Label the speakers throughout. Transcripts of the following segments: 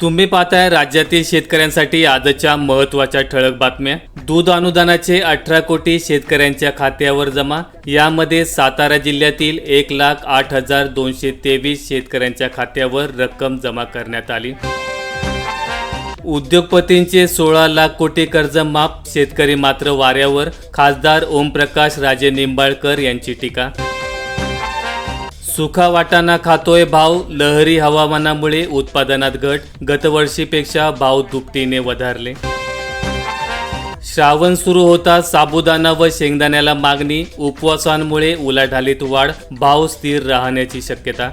Speaker 1: तुम्ही पाहताय राज्यातील शेतकऱ्यांसाठी आजच्या महत्त्वाच्या ठळक बातम्या. दूध अनुदानाचे अठरा कोटी शेतकऱ्यांच्या खात्यावर जमा. यामध्ये सातारा जिल्ह्यातील एक लाख आठ हजार दोनशे तेवीस शेतकऱ्यांच्या खात्यावर रक्कम जमा करण्यात आली. उद्योगपतींचे सोळा लाख कोटी कर्ज माफ. शेतकरी मात्र वाऱ्यावर. खासदार ओमप्रकाश राजे निंबाळकर यांची टीका. सुखा वाटाणा खातोय भाव लहरी हवामानामुळे उत्पादनात घट. गतवर्षीपेक्षा भाव दुपटीने वधारले. श्रावण सुरू होता. साबुदाणा व शेंगदाण्याला मागणी. उपवासांमुळे उलाढालीत वाढ. भाव स्थिर राहण्याची शक्यता.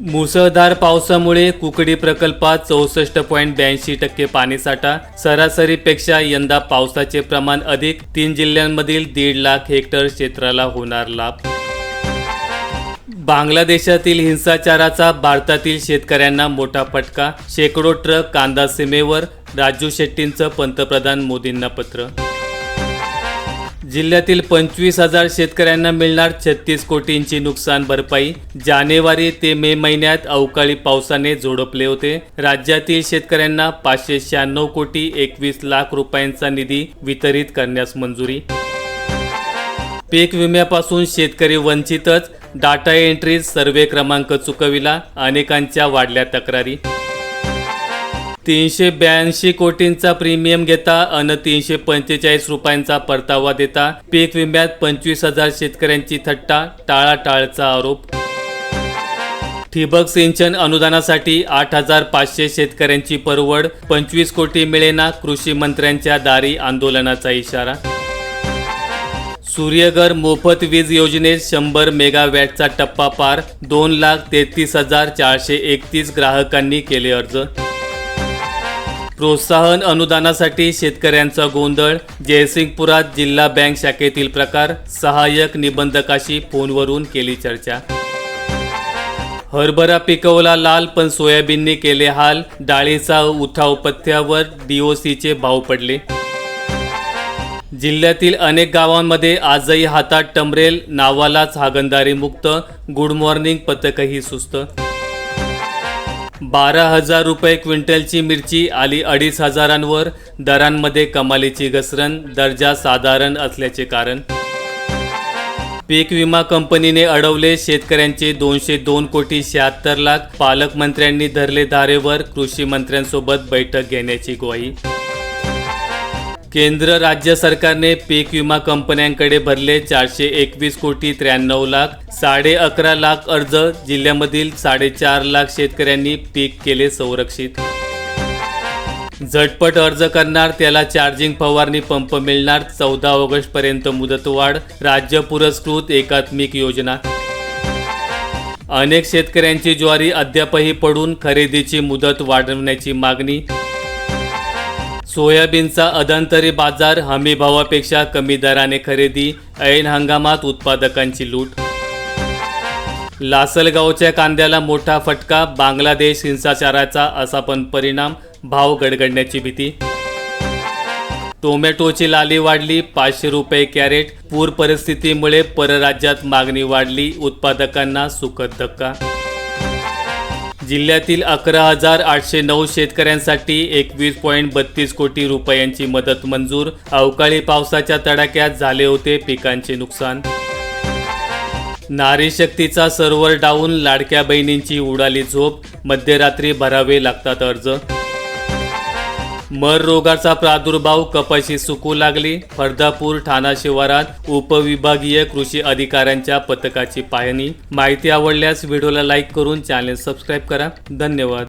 Speaker 1: मुसळधार पावसामुळे कुकडी प्रकल्पात चौसष्ट पॉईंट ब्याऐंशी टक्के पाणीसाठा सरासरीपेक्षा यंदा पावसाचे प्रमाण अधिक. तीन जिल्ह्यांमधील दीड लाख हेक्टर क्षेत्राला होणार लाभ. बांगलादेशातील हिंसाचाराचा भारतातील शेतकऱ्यांना मोठा फटका. शेकडो ट्रक कांदा सीमेवर. राजू शेट्टींचं पंतप्रधान मोदींना पत्र. जिल्ह्यातील पंचवीस हजार शेतकऱ्यांना मिळणार छत्तीस कोटींची नुकसान भरपाई. जानेवारी ते मे महिन्यात अवकाळी पावसाने झोडपले होते. राज्यातील शेतकऱ्यांना पाचशे शहाण्णव कोटी एकवीस लाख रुपयांचा निधी वितरित करण्यास मंजुरी. पीक विम्यापासून शेतकरी वंचितच. डाटा एंट्री सर्वे क्रमांक चुकविला अनेकांच्या वाढल्या तक्रारी. तीनशे ब्याऐंशी कोटींचा प्रीमियम घेता अन तीनशे पंचेचाळीस रुपयांचा परतावा देता. पीक विम्यात पंचवीस हजार शेतकऱ्यांची थट्टा टाळाटाळचा आरोप. ठिबक सिंचन अनुदानासाठी आठ हजार पाचशे शेतकऱ्यांची परवड पंचवीस कोटी मिळेना कृषी मंत्र्यांच्या दारी आंदोलनाचा इशारा. सूर्यघर मोफत वीज योजनेत शंभर मेगावॅटचा टप्पा पार दोन लाख तेहतीस हजार चारशे एकतीस ग्राहकांनी केले अर्ज. प्रोत्साहन अनुदानासाठी शेतकऱ्यांचा गोंधळ जयसिंगपुरात जिल्हा बँक शाखेतील प्रकार सहाय्यक निबंधकाशी फोनवरून केली चर्चा. हरभरा पिकवला लाल पण सोयाबीनने केले हाल डाळीचा उठाव पथ्यावर डीओसीचे भाव पडले. जिल्ह्यातील अनेक गावांमध्ये आजही हातात टमरेल नावालाच हागंदारी मुक्त गुड मॉर्निंग पथकही सुस्त. बारा हजार रुपये क्विंटलची मिरची आली अडीच हजारांवर दरांमध्ये कमालीची घसरण दर्जा साधारण असल्याचे कारण. पीक विमा कंपनीने अडवले शेतकऱ्यांचे दोनशे दोन कोटी शहात्तर लाख पालकमंत्र्यांनी धरले धारेवर कृषी मंत्र्यांसोबत बैठक घेण्याची ग्वाही. केंद्र राज्य सरकारने पीक विमा कंपन्यांकडे भरले चारशे एकवीस कोटी त्र्याण्णव लाख साडे अकरा लाख अर्ज जिल्ह्यामधील साडेचार लाख शेतकऱ्यांनी पीक केले संरक्षित. झटपट अर्ज करणार त्याला चार्जिंग फवारणी पंप मिळणार चौदा ऑगस्टपर्यंत मुदतवाढ राज्य पुरस्कृत एकात्मिक योजना. अनेक शेतकऱ्यांची ज्वारी अद्यापही पडून खरेदीची मुदत वाढवण्याची मागणी सोयाबीनचा अदांतरी बाजार हमी भावापेक्षा कमी दराने खरेदी ऐन हंगामात उत्पादकांची लूट. लासलगावच्या कांद्याला मोठा फटका बांगलादेश हिंसाचाराचा असा पण परिणाम भाव गडगडण्याची भीती. टोमॅटोची लाली वाढली पाचशे रुपये कॅरेट पूर परिस्थितीमुळे परराज्यात मागणी वाढली उत्पादकांना सुखद धक्का. जिल्ह्यातील अकरा हजार आठशे नऊ शेतकऱ्यांसाठी एकवीस पॉईंट बत्तीस कोटी रुपयांची मदत मंजूर. अवकाळी पावसाच्या तडाक्यात झाले होते पिकांचे नुकसान. नारी शक्तीचा सर्व्हर डाऊन लाडक्या बहिणींची उडाली झोप मध्यरात्री भरावे लागतात अर्ज. मर रोगाचा प्रादुर्भाव कपाशी सुकू लागली फर्दापूर ठाणा शिवारात उपविभागीय कृषी अधिकाऱ्यांच्या पथकाची पाहणी. माहिती आवडल्यास व्हिडिओला लाईक करून चॅनेल सबस्क्राईब करा. धन्यवाद.